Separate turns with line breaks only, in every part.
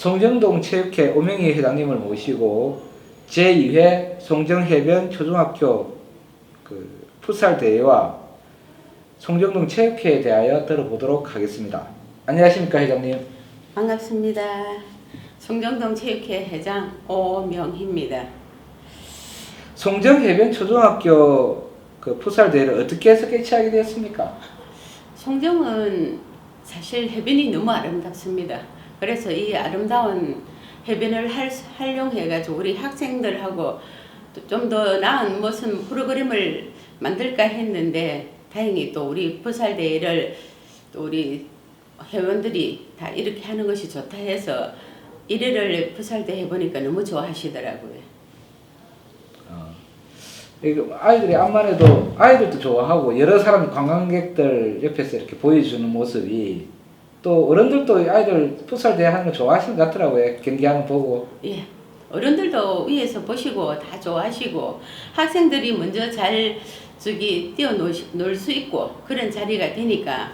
송정동 체육회 오명희 회장님을 모시고 제2회 송정해변 초등학교 그 풋살 대회와 송정동 체육회에 대하여 들어보도록 하겠습니다. 안녕하십니까 회장님?
반갑습니다. 송정동 체육회 회장 오명희입니다.
송정해변 초등학교 그 풋살 대회를 어떻게 해서 개최하게 되었습니까?
송정은 사실 해변이 너무 아름답습니다. 그래서 이 아름다운 해변을 할, 활용해가지고 우리 학생들하고 좀 더 나은 무슨 프로그램을 만들까 했는데 다행히 또 우리 풋살 대회를 또 우리 회원들이 다 이렇게 하는 것이 좋다 해서 1회를 풋살 대회 해보니까 너무 좋아하시더라고요.
어, 이거 아이들이 암만 해도 아이들도 좋아하고 여러 사람 관광객들 옆에서 이렇게 보여주는 모습이 또 어른들도 아이들 풋살 대회 하는 거 좋아하시는 것 같더라고요. 경기하는 거 보고.
예. 어른들도 위에서 보시고 다 좋아하시고 학생들이 먼저 잘 저기 뛰어놀 수 있고 그런 자리가 되니까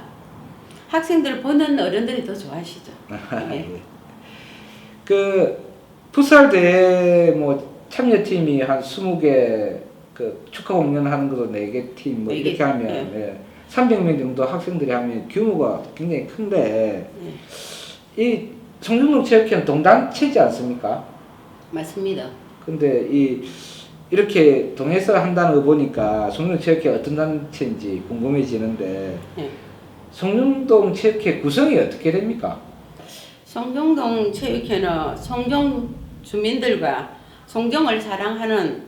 학생들 보는 어른들이 더 좋아하시죠. 예.
그 풋살 대회 뭐 참여팀이 한 20개 그 축하 공연 하는 것도 4개
팀뭐네 개,
이렇게 하면 예. 300명 정도 학생들이 하면 규모가 굉장히 큰데
예.
이 성중동 체육회는 동단체지 않습니까?
맞습니다.
근데 이 이렇게 동해서 한다는 거 보니까 성중 체육회 어떤 단체인지 궁금해지는데
예.
성중동 체육회 구성이 어떻게 됩니까?
송정동 체육회는 송정 주민들과 송정을 사랑하는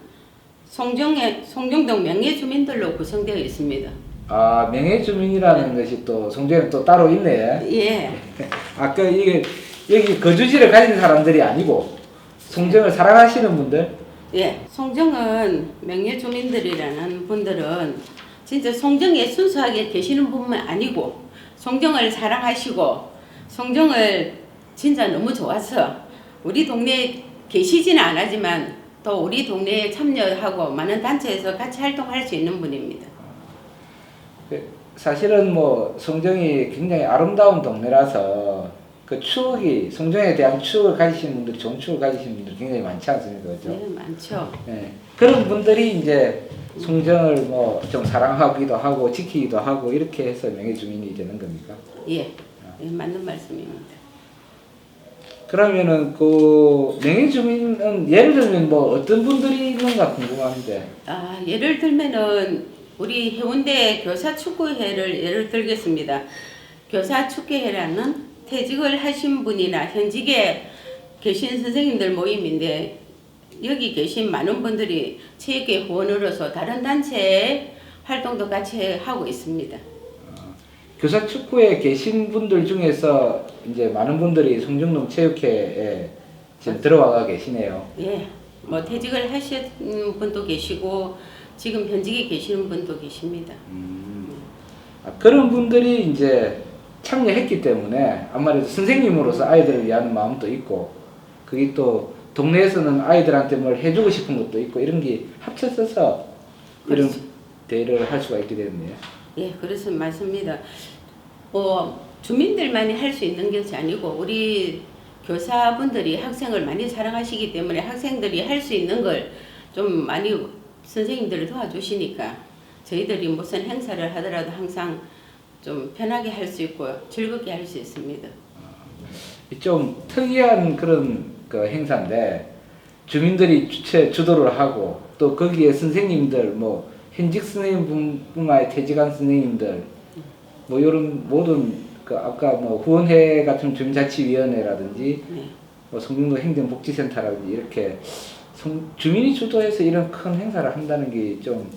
송정의 송정동 명예 주민들로 구성되어 있습니다.
아 명예주민이라는 것이 또 성중에 또 따로 있네.
예.
아까 이게 여기 거주지를 가진 사람들이 아니고 송정을 사랑하시는 분들
예, 송정은 명예 주민들이라는 분들은 진짜 송정에 순수하게 계시는 분만 아니고 송정을 사랑하시고 송정을 진짜 너무 좋아서 우리 동네에 계시지는 않았지만 또 우리 동네에 참여하고 많은 단체에서 같이 활동할 수 있는 분입니다.
그 사실은 뭐 송정이 굉장히 아름다운 동네라서 그 추억이 송정에 대한 추억을 가지신 분들이 좋은 추억을 가지신 분들이 굉장히 많지 않습니까, 그렇죠?
네, 많죠.
예. 그런 분들이 이제 송정을 뭐 좀 사랑하기도 하고 지키기도 하고 이렇게 해서 명예 주민이 되는 겁니까?
예, 예 맞는 말씀입니다.
그러면은 그 명예 주민은 예를 들면 뭐 어떤 분들이 있는가 궁금한데
아, 예를 들면은 우리 해운대 교사 축구회를 예를 들겠습니다. 교사 축구회라는 퇴직을 하신 분이나 현직에 계신 선생님들 모임인데 여기 계신 많은 분들이 체육회 후원으로서 다른 단체의 활동도 같이 하고 있습니다.
교사 축구에 계신 분들 중에서 이제 많은 분들이 송정동 체육회에 지금 들어와 계시네요.
예, 뭐 퇴직을 하신 분도 계시고 지금 현직에 계시는 분도 계십니다.
음, 아, 그런 분들이 이제 참여했기 때문에 아무래도 선생님으로서 아이들을 위한 마음도 있고 그게 또 동네에서는 아이들한테 뭘 해주고 싶은 것도 있고 이런 게 합쳐져서 이런
그렇죠.
대회를 할 수가 있게 됐네요.
예, 그래서 맞습니다. 뭐 주민들만이 할 수 있는 것이 아니고 우리 교사분들이 학생을 많이 사랑하시기 때문에 학생들이 할 수 있는 걸 좀 많이 선생님들을 도와주시니까 저희들이 무슨 행사를 하더라도 항상 좀 편하게 할 수 있고 즐겁게 할 수 있습니다.
좀 특이한 그런 그 행사인데 주민들이 주최 주도를 하고 또 거기에 선생님들 뭐 현직 선생님뿐만 아니라 퇴직한 선생님들 뭐 이런 모든 그 아까 뭐 후원회 같은 주민자치위원회라든지
네.
뭐 성북도 행정복지센터라든지 이렇게 성- 주민이 주도해서 이런 큰 행사를 한다는 게 좀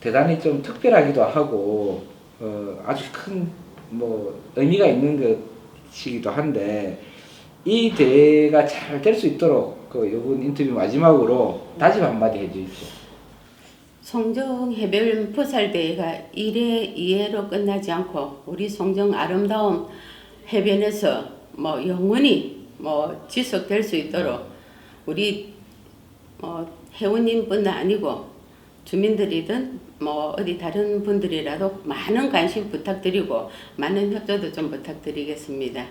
대단히 좀 특별하기도 하고 어 아주 큰 뭐 의미가 있는 것이기도 한데 이 대회가 잘 될 수 있도록 그 이번 인터뷰 마지막으로 다짐 한마디 해주십시오.
송정 해변 풋살 대회가 1회, 2회로 끝나지 않고 우리 송정 아름다운 해변에서 뭐 영원히 뭐 지속될 수 있도록 우리 뭐 회원님뿐 아니고 주민들이든 뭐 어디 다른 분들이라도 많은 관심 부탁드리고 많은 협조도 좀 부탁드리겠습니다.